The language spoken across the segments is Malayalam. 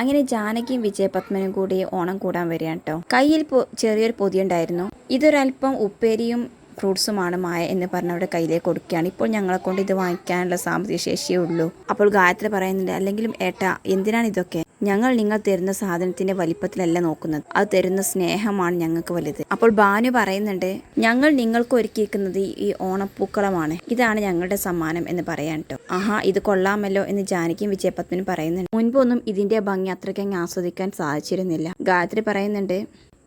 അങ്ങനെ ജാനകിയും വിജയപത്മനും കൂടി ഓണം കൂടാൻ വരികയാണ് കേട്ടോ കയ്യിൽ ചെറിയൊരു പൊതിയുണ്ടായിരുന്നു. ഇതൊരല്പം ഉപ്പേരിയും ഫ്രൂട്ട്സുമാണ് മായ എന്ന് പറഞ്ഞ് അവരുടെ കയ്യിലേക്ക് കൊടുക്കുകയാണ്. ഇപ്പോൾ ഞങ്ങളെ കൊണ്ട് ഇത് വാങ്ങിക്കാനുള്ള സാമ്പത്തിക ശേഷിയേ ഉള്ളൂ. അപ്പോൾ ഗായത്രി പറയുന്നുണ്ട് അല്ലെങ്കിലും ഏട്ടാ എന്തിനാണ് ഇതൊക്കെ? ഞങ്ങൾ നിങ്ങൾ തരുന്ന സാധനത്തിന്റെ വലിപ്പത്തിലല്ല നോക്കുന്നത്. അത് തരുന്ന സ്നേഹമാണ് ഞങ്ങൾക്ക് വലുത്. അപ്പോൾ ബാനു പറയുന്നുണ്ട് ഞങ്ങൾ നിങ്ങൾക്ക് ഒരുക്കിയിരിക്കുന്നത് ഈ ഓണപ്പൂക്കളമാണ് ഇതാണ് ഞങ്ങളുടെ സമ്മാനം എന്ന് പറയാൻ കേട്ടോ ആഹാ ഇത് കൊള്ളാമല്ലോ എന്ന് ജാനകിയും വിജയപത്മനും പറയുന്നുണ്ട്. മുൻപൊന്നും ഇതിന്റെ ഭംഗി അത്രയ്ക്കങ്ങ് ആസ്വദിക്കാൻ സാധിച്ചിരുന്നില്ല. ഗായത്രി പറയുന്നുണ്ട്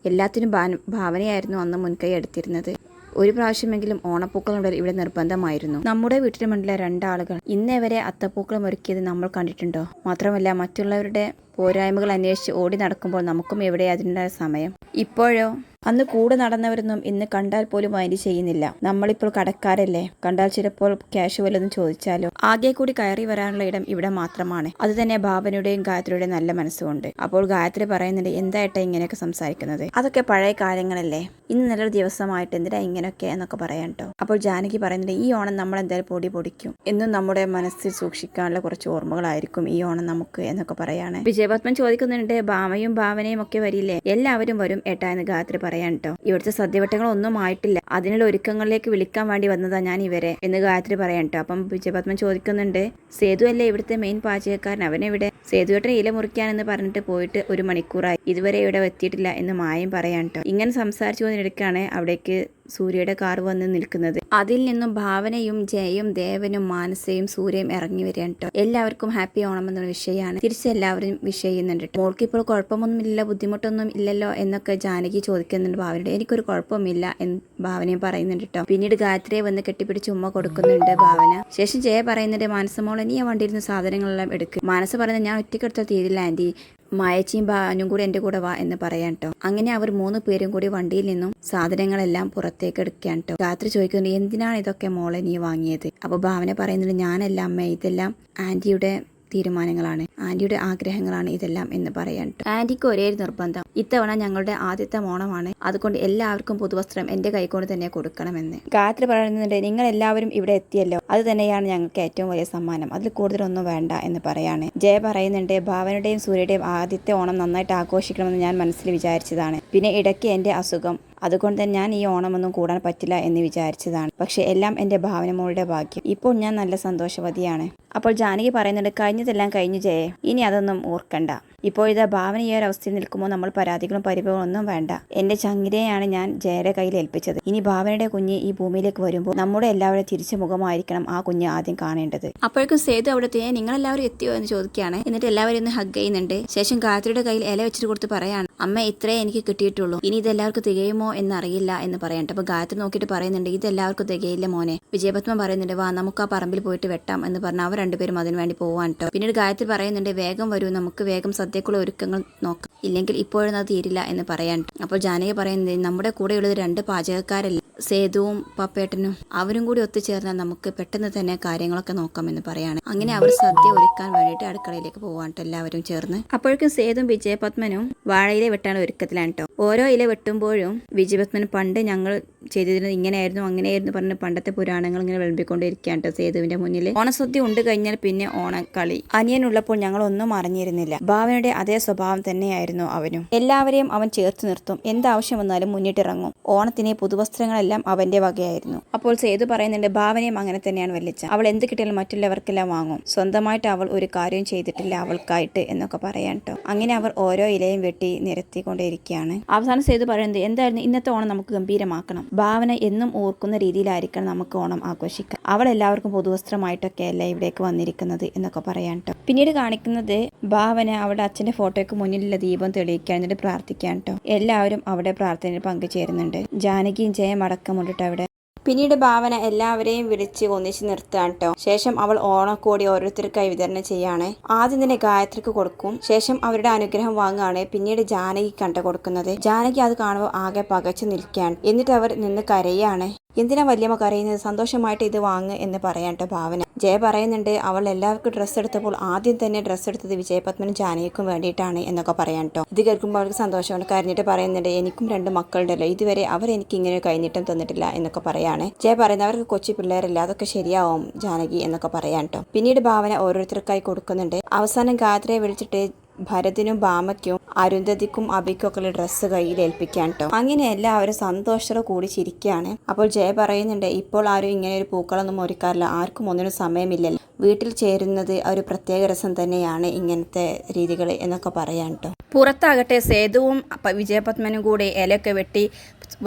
എല്ലാത്തിനും ഭാവനയായിരുന്നു അന്ന് മുൻകൈ എടുത്തിരുന്നത്. ഒരു പ്രാവശ്യമെങ്കിലും ഓണപ്പൂക്കളുടെ ഇവിടെ നിർബന്ധമായിരുന്നു. നമ്മുടെ വീട്ടിന് മുന്നിലെ രണ്ടാളുകൾ ഇന്നേ വരെ അത്തപ്പൂക്കളം ഒരുക്കിയത് നമ്മൾ കണ്ടിട്ടുണ്ടോ? മാത്രമല്ല മറ്റുള്ളവരുടെ പോരായ്മകൾ അന്വേഷിച്ച് ഓടി നടക്കുമ്പോൾ നമുക്കും എവിടെ അതിനുള്ള സമയം. ഇപ്പോഴോ? അന്ന് കൂടെ നടന്നവരൊന്നും ഇന്ന് കണ്ടാൽ പോലും മൈൻഡ് ചെയ്യുന്നില്ല. നമ്മളിപ്പോൾ കടക്കാരല്ലേ? കണ്ടാൽ ചിലപ്പോൾ ക്യാഷ് വല്ലതും ചോദിച്ചാലോ? ആകെ കൂടി കയറി വരാനുള്ള ഇടം ഇവിടെ മാത്രമാണ്. അത് തന്നെ ഭാവനയുടെയും ഗായത്രിയുടെയും നല്ല മനസ്സുകൊണ്ട്. അപ്പോൾ ഗായത്രി പറയുന്നുണ്ട് എന്തായിട്ടാ ഇങ്ങനെയൊക്കെ സംസാരിക്കുന്നത്? അതൊക്കെ പഴയ കാര്യങ്ങളല്ലേ ഇന്ന് നല്ലൊരു ദിവസമായിട്ട് എന്തിനാ ഇങ്ങനെയൊക്കെ എന്നൊക്കെ പറയാൻ കേട്ടോ അപ്പോൾ ജാനകി പറയുന്നുണ്ട് ഈ ഓണം നമ്മൾ എന്തായാലും പൊടി പൊടിക്കും. എന്നും നമ്മുടെ മനസ്സിൽ സൂക്ഷിക്കാനുള്ള കുറച്ച് ഓർമ്മകളായിരിക്കും ഈ ഓണം നമുക്ക് എന്നൊക്കെ പറയാണ്. വിജയപത്മൻ ചോദിക്കുന്നുണ്ട് ഭാമയും ഭാവനയും ഒക്കെ വരില്ലേ? എല്ലാവരും വരും ഏട്ടാ എന്ന് ഗായത്രി പറയാൻ കേട്ടോ ഇവിടുത്തെ സദ്യവട്ടങ്ങൾ ഒന്നും ആയിട്ടില്ല. അതിനുള്ള ഒരുക്കങ്ങളിലേക്ക് വിളിക്കാൻ വേണ്ടി വന്നതാ ഞാൻ ഇവരെ എന്ന് ഗായത്രി പറയാൻ കേട്ടോ അപ്പം വിജയപത്മൻ ചോദിക്കുന്നുണ്ട് സേതു അല്ലേ ഇവിടുത്തെ മെയിൻ പാചകക്കാരൻ? അവനെവിടെ? സേതുവേട്ടൻ ഇല മുറിക്കാനെന്ന് പറഞ്ഞിട്ട് പോയിട്ട് ഒരു മണിക്കൂറായി. ഇതുവരെ ഇവിടെ എത്തിയിട്ടില്ല എന്ന് മായം പറയാൻ കേട്ടോ ഇങ്ങനെ സംസാരിച്ചു കൊണ്ടിരിക്കാണ് അവിടേക്ക് സൂര്യയുടെ കാർ വന്ന് നിൽക്കുന്നത്. അതിൽ നിന്നും ഭാവനയും ജയയും ദേവനും മാനസയും സൂര്യയും ഇറങ്ങി വരികയാണ് കേട്ടോ എല്ലാവർക്കും ഹാപ്പി ഓണം എന്നുള്ള വിഷയമാണ് തിരിച്ചെല്ലാവരും വിഷ് ചെയ്യുന്നുണ്ട്. മോൾക്ക് ഇപ്പോൾ കുഴപ്പമൊന്നുമില്ല ബുദ്ധിമുട്ടൊന്നും ഇല്ലല്ലോ എന്നൊക്കെ ജാനകി ചോദിക്കുന്നുണ്ട് ഭാവനയുടെ. എനിക്കൊരു കുഴപ്പമില്ല എന്ന് ഭാവനയും പറയുന്നുണ്ട് കേട്ടോ പിന്നീട് ഗായത്രിയെ വന്ന് കെട്ടിപ്പിടിച്ച് ഉമ്മ കൊടുക്കുന്നുണ്ട് ഭാവന. ശേഷം ജയ പറയുന്നുണ്ട് മാനസമോൾ നീ ആ സാധനങ്ങളെല്ലാം എടുക്കും. മാനസ പറയുന്നത് ഞാൻ ഒറ്റയ്ക്കെടുത്താൽ തീരില്ല ആന്റി. മായച്ചിയും ബാനും കൂടെ എന്റെ കൂടെ വാ എന്ന് പറയാൻ കേട്ടോ അങ്ങനെ അവർ മൂന്ന് പേരും കൂടി വണ്ടിയിൽ നിന്നും സാധനങ്ങളെല്ലാം പുറത്തേക്ക് എടുക്കാൻ കേട്ടോ രാത്രി ചോദിക്കുന്നുണ്ട് എന്തിനാണ് ഇതൊക്കെ മോളെ നീ വാങ്ങിയത്? അപ്പോൾ ഭാവന പറയുന്നുണ്ട് ഞാനല്ല അമ്മ ഇതെല്ലാം ആന്റിയുടെ തീരുമാനങ്ങളാണ്. ആന്റിയുടെ ആഗ്രഹങ്ങളാണ് ഇതെല്ലാം എന്ന് പറയാൻ. ആന്റിക്ക് ഒരേ നിർബന്ധം. ഇത്തവണ ഞങ്ങളുടെ ആദ്യത്തെ ഓണമാണ് അതുകൊണ്ട് എല്ലാവർക്കും പുതുവസ്ത്രം എന്റെ കൈകൊണ്ട് തന്നെ കൊടുക്കണമെന്ന്. ഗായത്രി പറയുന്നുണ്ട് നിങ്ങൾ എല്ലാവരും ഇവിടെ എത്തിയല്ലോ. അത് തന്നെയാണ് ഞങ്ങൾക്ക് ഏറ്റവും വലിയ സമ്മാനം. അതിൽ കൂടുതലൊന്നും വേണ്ട എന്ന് പറയാണ്. ജയ പറയുന്നുണ്ട് ഭാവനയുടെയും സൂര്യയുടെയും ആദ്യത്തെ ഓണം നന്നായിട്ട് ആഘോഷിക്കണമെന്ന് ഞാൻ മനസ്സിൽ വിചാരിച്ചതാണ്. പിന്നെ ഇടയ്ക്ക് എന്റെ അസുഖം. അതുകൊണ്ട് തന്നെ ഞാൻ ഈ ഓണമൊന്നും കൂടാൻ പറ്റില്ല എന്ന് വിചാരിച്ചതാണ്. പക്ഷെ എല്ലാം എന്റെ ഭാവനമോളുടെ ഭാഗ്യം. ഇപ്പോൾ ഞാൻ നല്ല സന്തോഷവതിയാണ്. അപ്പോൾ ജാനകി പറയുന്നുണ്ട് കഴിഞ്ഞതെല്ലാം കഴിഞ്ഞു ജയെ. ഇനി അതൊന്നും ഓർക്കണ്ട. ഇപ്പോഴിതാ ഭാവന ഈ ഒരു അവസ്ഥയിൽ നിൽക്കുമ്പോൾ നമ്മൾ പരാതികളും പരിഭവങ്ങളും ഒന്നും വേണ്ട. എന്റെ ചങ്ങിരയാണ് ഞാൻ ജയയുടെ കയ്യിൽ ഏൽപ്പിച്ചത്. ഇനി ഭാവനയുടെ കുഞ്ഞ് ഈ ഭൂമിയിലേക്ക് വരുമ്പോൾ നമ്മുടെ എല്ലാവരുടെ തിരിച്ചു മുഖമായിരിക്കണം ആ കുഞ്ഞ് ആദ്യം കാണേണ്ടത്. അപ്പോഴേക്കും സേതു അവിടെ നിങ്ങൾ നിങ്ങളെല്ലാവരും എത്തിയോ? എന്ന് ചോദിക്കുകയാണ്. എന്നിട്ട് എല്ലാവരും ഒന്ന് ഹഗ് ചെയ്യുന്നുണ്ട്. ശേഷം ഗായത്രിയുടെ കയ്യിൽ ഇല വെച്ചിട്ട് കൊടുത്ത് പറയാണ് അമ്മ ഇത്രേ എനിക്ക് കിട്ടിയിട്ടുള്ളൂ. ഇനി ഇതെല്ലാവർക്കും തികയുമോ എന്നറിയില്ല എന്ന് പറയണ്ട അപ്പൊ ഗായത്രി നോക്കിയിട്ട് പറയുന്നുണ്ട് ഇതെല്ലാവർക്കും തികയില്ല മോനെ. വിജയപത്മ പറയുന്നുണ്ട് വാ നമുക്ക് ആ പറമ്പിൽ പോയിട്ട് വെട്ടാം എന്ന് പറഞ്ഞ് അവർ രണ്ടുപേരും അതിനുവേണ്ടി പോവാൻ കേട്ടോ പിന്നീട് ഗായത്രി പറയുന്നുണ്ട് വേഗം വരൂ നമുക്ക് വേഗം സദ്യക്കുള്ള ഒരുക്കങ്ങൾ നോക്കാം. ഇല്ലെങ്കിൽ ഇപ്പോഴൊന്നും അത് തീരില്ല എന്ന് പറയാൻ അപ്പോൾ ജാനകി പറയുന്നത് നമ്മുടെ കൂടെയുള്ളത് രണ്ട് പാചകക്കാരല്ല? സേതുവും പപ്പേട്ടനും. അവരും കൂടി ഒത്തുചേർന്നാൽ നമുക്ക് പെട്ടെന്ന് തന്നെ കാര്യങ്ങളൊക്കെ നോക്കാമെന്ന് പറയാണ്. അങ്ങനെ അവർ സദ്യ ഒരുക്കാൻ വേണ്ടിയിട്ട് അടുക്കളയിലേക്ക് പോവാണ് എല്ലാവരും ചേർന്ന്. അപ്പോഴേക്കും സേതും വിജയപത്മനും വാഴയിലെ വെട്ടാണ് ഒരുക്കത്തിലാണ് കേട്ടോ ഓരോ ഇല വെട്ടുമ്പോഴും വിജയപത്മൻ പണ്ട് ഞങ്ങൾ ചെയ്തിരുന്നത് ഇങ്ങനെയായിരുന്നു അങ്ങനെയായിരുന്നു പറഞ്ഞ് പണ്ടത്തെ പുരാണങ്ങൾ ഇങ്ങനെ വിളമ്പിക്കൊണ്ടിരിക്കുകയാണ് കേട്ടോ സേതുവിന്റെ മുന്നിൽ ഓണസദ്യ ഉണ്ട് കഴിഞ്ഞാൽ പിന്നെ ഓണക്കളി. അനിയനുള്ളപ്പോൾ ഞങ്ങൾ ഒന്നും അറിഞ്ഞിരുന്നില്ല. ഭാവനയുടെ അതേ സ്വഭാവം തന്നെയായിരുന്നു അവനും. എല്ലാവരെയും അവൻ ചേർത്ത് നിർത്തും. എന്താവശ്യം വന്നാലും മുന്നിട്ടിറങ്ങും. ഓണത്തിന് പുതുവസ്ത്രങ്ങളെല്ലാം അവന്റെ വകയായിരുന്നു. അപ്പോൾ സേതു പറയുന്നുണ്ട് ഭാവനയും അങ്ങനെ തന്നെയാണ് വലിച്ച അവൾ എന്ത് കിട്ടിയാലും മറ്റുള്ളവർക്കെല്ലാം വാങ്ങും. സ്വന്തമായിട്ട് അവൾ ഒരു കാര്യം ചെയ്തിട്ടില്ല അവൾക്കായിട്ട് എന്നൊക്കെ പറയാൻ കേട്ടോ അങ്ങനെ അവർ ഓരോ ഇലയും വെട്ടി നിരത്തിക്കൊണ്ടേയിരിക്കുകയാണ് അവസാനം സേതു പറയുന്നത് എന്തായിരുന്നു? ഇന്നത്തെ ഓണം നമുക്ക് ഗംഭീരമാക്കണം. ഭാവന എന്നും ഓർക്കുന്ന രീതിയിലായിരിക്കണം നമുക്ക് ഓണം ആഘോഷിക്കാം അവൾ എല്ലാവർക്കും പുതുവസ്ത്രമായിട്ടൊക്കെ അല്ല ഇവിടേക്ക് വന്നിരിക്കുന്നത് എന്നൊക്കെ പറയാൻ കേട്ടോ പിന്നീട് കാണിക്കുന്നത് ഭാവന അവളുടെ അച്ഛന്റെ ഫോട്ടോയ്ക്ക് മുന്നിലുള്ള ദീപം തെളിയിക്കാൻ എന്നിട്ട് പ്രാർത്ഥിക്കാൻ കേട്ടോ എല്ലാവരും അവിടെ പ്രാർത്ഥനയിൽ പങ്കുചേരുന്നുണ്ട്. ജാനകിയും ജയം അടക്കമുണ്ടിട്ട് അവിടെ. പിന്നീട് ഭാവന എല്ലാവരെയും വിളിച്ച് ഒന്നിച്ചു നിർത്തുകയാണ് കേട്ടോ ശേഷം അവൾ ഓണക്കോടി ഓരോരുത്തർക്കായി വിതരണം ചെയ്യാണ്. ആദ്യം തന്നെ ഗായത്രിക്ക് കൊടുക്കും. ശേഷം അവരുടെ അനുഗ്രഹം വാങ്ങുകയാണ്. പിന്നീട് ജാനകി കണ്ട കൊടുക്കുന്നത്. ജാനകി അത് കാണുമ്പോൾ ആകെ പകച്ചു നിൽക്കുകയാണ്. എന്നിട്ട് അവർ നിന്ന് കരയാണ്. എന്തിനാ വല്യമ്മ കരയുന്നത്? സന്തോഷമായിട്ട് ഇത് വാങ്ങുക എന്ന് പറയാൻ കേട്ടോ ഭാവന. ജയ പറയുന്നുണ്ട് അവൾ എല്ലാവർക്കും ഡ്രസ്സ് എടുത്തപ്പോൾ ആദ്യം തന്നെ ഡ്രസ്സ് എടുത്തത് വിജയപത്മനും ജാനകിക്കും വേണ്ടിയിട്ടാണ് എന്നൊക്കെ പറയാൻ കേട്ടോ. ഇത് കേൾക്കുമ്പോൾ അവൾക്ക് സന്തോഷമാണ്. കരഞ്ഞിട്ട് പറയുന്നുണ്ട് എനിക്കും രണ്ട് മക്കളുണ്ടല്ലോ. ഇതുവരെ അവർ എനിക്ക് ഇങ്ങനെ കൈനീട്ടം തന്നിട്ടില്ല എന്നൊക്കെ പറയാണ്. ജയ പറയുന്നത് അവർക്ക് കൊച്ചു പിള്ളേരല്ല അതൊക്കെ ശരിയാവും ജാനകി എന്നൊക്കെ പറയാൻ കേട്ടോ. പിന്നീട് ഭാവന ഓരോരുത്തർക്കായി കൊടുക്കുന്നുണ്ട്. അവസാനം ഗാത്രയെ വിളിച്ചിട്ട് ഭരതിനും ഭാമയ്ക്കും അരുന്ധതിക്കും അബിക്കൊക്കെ ഡ്രസ്സ് കയ്യിൽ ഏൽപ്പിക്കാൻ കേട്ടോ അങ്ങനെ എല്ലാവരും സന്തോഷത്തോടെ കൂടി ചിരിക്കുകയാണ്. അപ്പോൾ ജയ പറയുന്നുണ്ട് ഇപ്പോൾ ആരും ഇങ്ങനെ ഒരു പൂക്കളൊന്നും ഒരുക്കാറില്ല ആർക്കും ഒന്നിനും സമയമില്ലല്ലോ. വീട്ടിൽ ചേരുന്നത് ഒരു പ്രത്യേക രസം തന്നെയാണ് ഇങ്ങനത്തെ രീതികൾ എന്നൊക്കെ പറയാൻ കേട്ടോ പുറത്താകട്ടെ സേതുവും വിജയപത്മനും കൂടി ഇലയൊക്കെ വെട്ടി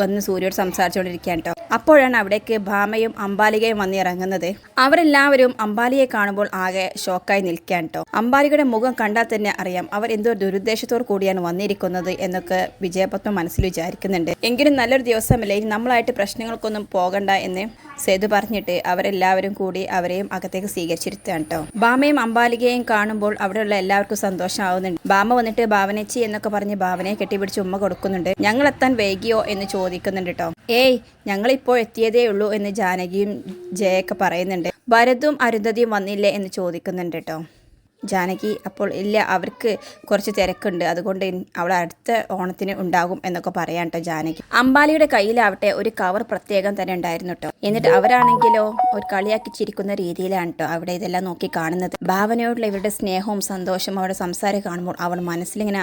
വന്ന് സൂര്യോട് സംസാരിച്ചുകൊണ്ടിരിക്കാൻ കേട്ടോ അപ്പോഴാണ് അവിടേക്ക് ഭാമയും അമ്പാലികയും വന്നിറങ്ങുന്നത്. അവരെല്ലാവരും അമ്പാലിയെ കാണുമ്പോൾ ആകെ ഷോക്കായി നിൽക്കാൻ കേട്ടോ അമ്പാലികയുടെ മുഖം കണ്ടാൽ തന്നെ അറിയാം അവർ എന്തോ ദുരുദ്ദേശത്തോടു കൂടിയാണ് വന്നിരിക്കുന്നത് എന്നൊക്കെ വിജയപത്മ മനസ്സിൽ വിചാരിക്കുന്നുണ്ട്. എങ്കിലും നല്ലൊരു ദിവസമല്ലേ നമ്മളായിട്ട് പ്രശ്നങ്ങൾക്കൊന്നും പോകണ്ട എന്ന് സേതു പറഞ്ഞിട്ട് അവരെല്ലാവരും കൂടി അവരെയും അകത്തേക്ക് സ്വീകരിച്ചിരുത്താണ് കേട്ടോ ബാമയും അമ്പാലികയും കാണുമ്പോൾ അവിടെയുള്ള എല്ലാവർക്കും സന്തോഷമാവുന്നുണ്ട്. ബാമ വന്നിട്ട് ഭാവനച്ചി എന്നൊക്കെ പറഞ്ഞ് ഭാവനയെ കെട്ടിപ്പിടിച്ച് ഉമ്മ കൊടുക്കുന്നുണ്ട്. ഞങ്ങൾ എത്താൻ വൈകിയോ എന്ന് ചോദിക്കുന്നുണ്ട് കേട്ടോ ഏയ് ഞങ്ങളിപ്പോൾ എത്തിയതേ ഉള്ളൂ എന്ന് ജാനകിയും ജയൊക്കെ പറയുന്നുണ്ട്. ഭരതും അരുന്ധതിയും വന്നില്ലേ എന്ന് ചോദിക്കുന്നുണ്ട് കേട്ടോ. ജാനകി അപ്പോൾ ഇല്ല അവർക്ക് കുറച്ച് തിരക്കുണ്ട്. അതുകൊണ്ട് അവൾ അടുത്ത ഓണത്തിന് ഉണ്ടാകും എന്നൊക്കെ പറയാം കേട്ടോ ജാനകി. അമ്പാലിയുടെ കയ്യിലാവട്ടെ ഒരു കവർ പ്രത്യേകം തന്നെ ഉണ്ടായിരുന്നു കേട്ടോ എന്നിട്ട് അവരാണെങ്കിലോ ഒരു കളിയാക്കി ചിരിക്കുന്ന രീതിയിലാണ് കേട്ടോ അവിടെ ഇതെല്ലാം നോക്കി കാണുന്നത്. ഭാവനയോടുള്ള ഇവരുടെ സ്നേഹവും സന്തോഷവും അവരുടെ സംസാരം കാണുമ്പോൾ അവൾ മനസ്സിലിങ്ങനെ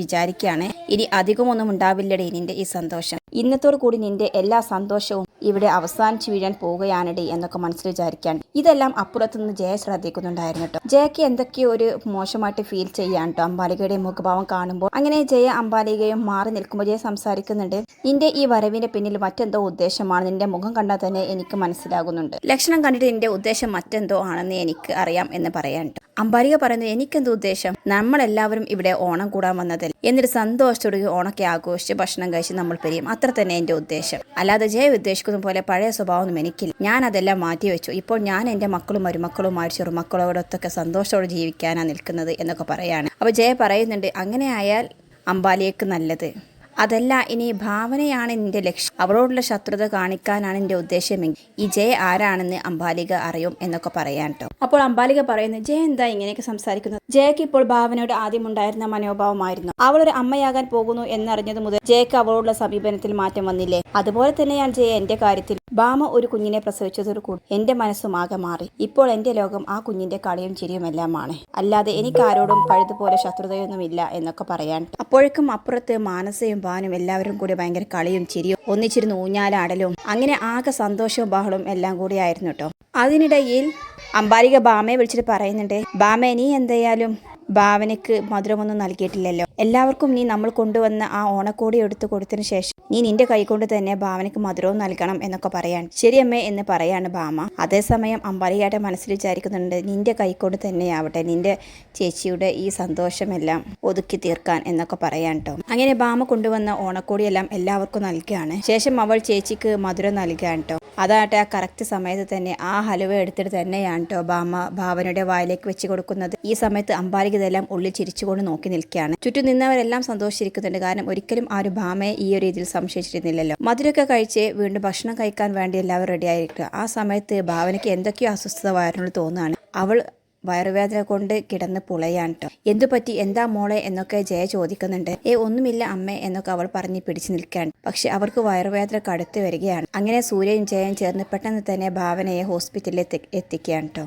വിചാരിക്കുകയാണ് ഇനി അധികമൊന്നും ഉണ്ടാവില്ലടേ നിന്റെ ഈ സന്തോഷം. ഇന്നത്തോടു കൂടി നിന്റെ എല്ലാ സന്തോഷവും ഇവിടെ അവസാനിച്ചു വീഴാൻ പോവുകയാണടി എന്നൊക്കെ മനസ്സിൽ വിചാരിക്കാൻ. ഇതെല്ലാം അപ്പുറത്തുനിന്ന് ജയ ശ്രദ്ധിക്കുന്നുണ്ടായിരുന്നു കേട്ടോ ജയക്ക് ഒരു മോശമായിട്ട് ഫീൽ ചെയ്യാൻ കേട്ടോ അംബാലികയുടെ മുഖഭാവം കാണുമ്പോൾ അങ്ങനെ ജയ അംബാലികയും മാറി നിൽക്കുമ്പോൾ ജയ സംസാരിക്കുന്നുണ്ട്. നിന്റെ ഈ വരവിന്റെ പിന്നിൽ മറ്റെന്തോ ഉദ്ദേശമാണ്. നിന്റെ മുഖം കണ്ടാൽ തന്നെ എനിക്ക് മനസ്സിലാകുന്നുണ്ട്. ലക്ഷണം കണ്ടിട്ട് നിന്റെ ഉദ്ദേശം മറ്റെന്തോ ആണെന്ന് എനിക്ക് അറിയാം എന്ന് പറയാൻ അമ്പാലിക പറയുന്നു എനിക്കെന്തോ ഉദ്ദേശം. നമ്മളെല്ലാവരും ഇവിടെ ഓണം കൂടാൻ വന്നതിൽ. എന്നിട്ട് സന്തോഷത്തോടെ ഓണൊക്കെ ആഘോഷിച്ച് ഭക്ഷണം കഴിച്ച് നമ്മൾ പിരിയും. അത്ര തന്നെ എന്റെ ഉദ്ദേശം. അല്ലാതെ ജയ ഉദ്ദേശിക്കുന്ന പോലെ പഴയ സ്വഭാവമൊന്നും എനിക്കില്ല. ഞാൻ അതെല്ലാം മാറ്റി വെച്ചു. ഇപ്പോൾ ഞാൻ എന്റെ മക്കളും മരുമക്കളുമായി ചെറുമക്കളോടൊത്തൊക്കെ സന്തോഷത്തോടെ ജീവിക്കാനാണ് നിൽക്കുന്നത് എന്നൊക്കെ പറയാണ്. അപ്പോൾ ജയ പറയുന്നുണ്ട് അങ്ങനെ ആയാൽ അമ്പാലിയേക്ക് നല്ലത്. അതല്ല ഇനി ഭാവനയാണ് നിന്റെ ലക്ഷ്യം. അവളോടുള്ള ശത്രുത കാണിക്കാനാണ് എന്റെ ഉദ്ദേശമെങ്കിൽ. ഈ ജയ ആരാണെന്ന് അംബാലിക അറിയും എന്നൊക്കെ പറയാൻ കേട്ടോ അപ്പോൾ അംബാലിക പറയുന്നു ജയ എന്താ ഇങ്ങനെയൊക്കെ സംസാരിക്കുന്നത്? ജയക്ക് ഇപ്പോൾ ഭാവനയുടെ ആദ്യമുണ്ടായിരുന്ന മനോഭാവമായിരുന്നു. അവൾ ഒരു അമ്മയാകാൻ പോകുന്നു എന്നറിഞ്ഞത് മുതൽ ജയക്ക് അവളോടുള്ള സമീപനത്തിൽ മാറ്റം വന്നില്ലേ? അതുപോലെ തന്നെയാണ് ജയ എന്റെ കാര്യത്തിൽ. ഭാമ ഒരു കുഞ്ഞിനെ പ്രസവിച്ചതോടു കൂടി എന്റെ മനസ്സും ആകെ മാറി. ഇപ്പോൾ എന്റെ ലോകം ആ കുഞ്ഞിന്റെ കളിയും ചിരിയുമെല്ലാമാണ്. അല്ലാതെ എനിക്ക് ആരോടും പഴുതുപോലെ ശത്രുതയൊന്നുമില്ല എന്നൊക്കെ പറയാൻ. അപ്പോഴേക്കും അപ്പുറത്ത് മാനസയും ഭാനും എല്ലാവരും കൂടി ഭയങ്കര കളിയും ചിരിയും ഒന്നിച്ചിരുന്ന് ഊഞ്ഞാലാടലും അങ്ങനെ ആകെ സന്തോഷവും ബഹളവും എല്ലാം കൂടിയായിരുന്നു കേട്ടോ അതിനിടയിൽ അമ്പാലിക ബാമയെ വിളിച്ചിട്ട് പറയുന്നുണ്ട് ബാമ നീ എന്തായാലും ഭാവനയ്ക്ക് മധുരമൊന്നും നൽകിയിട്ടില്ലല്ലോ. എല്ലാവർക്കും നീ നമ്മൾ കൊണ്ടുവന്ന ആ ഓണക്കോടി എടുത്തു കൊടുത്തതിന് ശേഷം നീ നിന്റെ കൈകൊണ്ട് തന്നെ ഭാവനയ്ക്ക് മധുരവും നൽകണം എന്നൊക്കെ പറയാൻ ശരിയമ്മേ എന്ന് പറയാണ് ഭാമ. അതേസമയം അമ്പാലികയുടെ മനസ്സിൽ വിചാരിക്കുന്നുണ്ട് നിന്റെ കൈകൊണ്ട് തന്നെയാവട്ടെ നിന്റെ ചേച്ചിയുടെ ഈ സന്തോഷമെല്ലാം ഒതുക്കി തീർക്കാൻ എന്നൊക്കെ പറയാൻ കേട്ടോ. അങ്ങനെ ഭാമ കൊണ്ടുവന്ന ഓണക്കോടിയെല്ലാം എല്ലാവർക്കും നൽകുകയാണ്. ശേഷം അവൾ ചേച്ചിക്ക് മധുരം നൽകുകയാണ് കേട്ടോ. അതാട്ടെ ആ കറക്റ്റ് സമയത്ത് തന്നെ ആ ഹലുവ എടുത്തിട്ട് തന്നെയാണ് കേട്ടോ ഭാമ ഭാവനയുടെ വായിലേക്ക് വെച്ച് കൊടുക്കുന്നത്. ഈ സമയത്ത് അമ്പാലിക ഇതെല്ലാം ഉള്ളിൽ ചിരിച്ചുകൊണ്ട് നോക്കി നിൽക്കുകയാണ്. ചുറ്റും നിന്നവരെല്ലാം സന്തോഷിച്ചിരിക്കുന്നുണ്ട്. കാരണം ഒരിക്കലും ആ ഒരു ഭാമയെ ഈ ഒരു രീതിയിൽ സംശയിച്ചിരുന്നില്ലല്ലോ. മധുരമൊക്കെ കഴിച്ച് വീണ്ടും ഭക്ഷണം കഴിക്കാൻ വേണ്ടി എല്ലാവരും റെഡി ആയിരിക്കുക. ആ സമയത്ത് ഭാവനയ്ക്ക് എന്തൊക്കെയോ അസ്വസ്ഥത വയറിനുള്ളിൽ തോന്നുകയാണ്. അവൾ വയറുവേദന കൊണ്ട് കിടന്ന് പുളയാണ് കേട്ടോ എന്തു പറ്റി എന്താ മോളെ? എന്നൊക്കെ ജയ ചോദിക്കുന്നുണ്ട്. ഏ ഒന്നുമില്ല അമ്മേ എന്നൊക്കെ അവൾ പറഞ്ഞ് പിടിച്ചു നിൽക്കുകയാണ്. പക്ഷെ അവർക്ക് വയറുവേദന കടുത്ത് വരികയാണ്. അങ്ങനെ സൂര്യയും ജയയും ചേർന്ന് പെട്ടെന്ന് തന്നെ ഭാവനയെ ഹോസ്പിറ്റലിൽ എത്തി എത്തിക്കുകയാണ് കേട്ടോ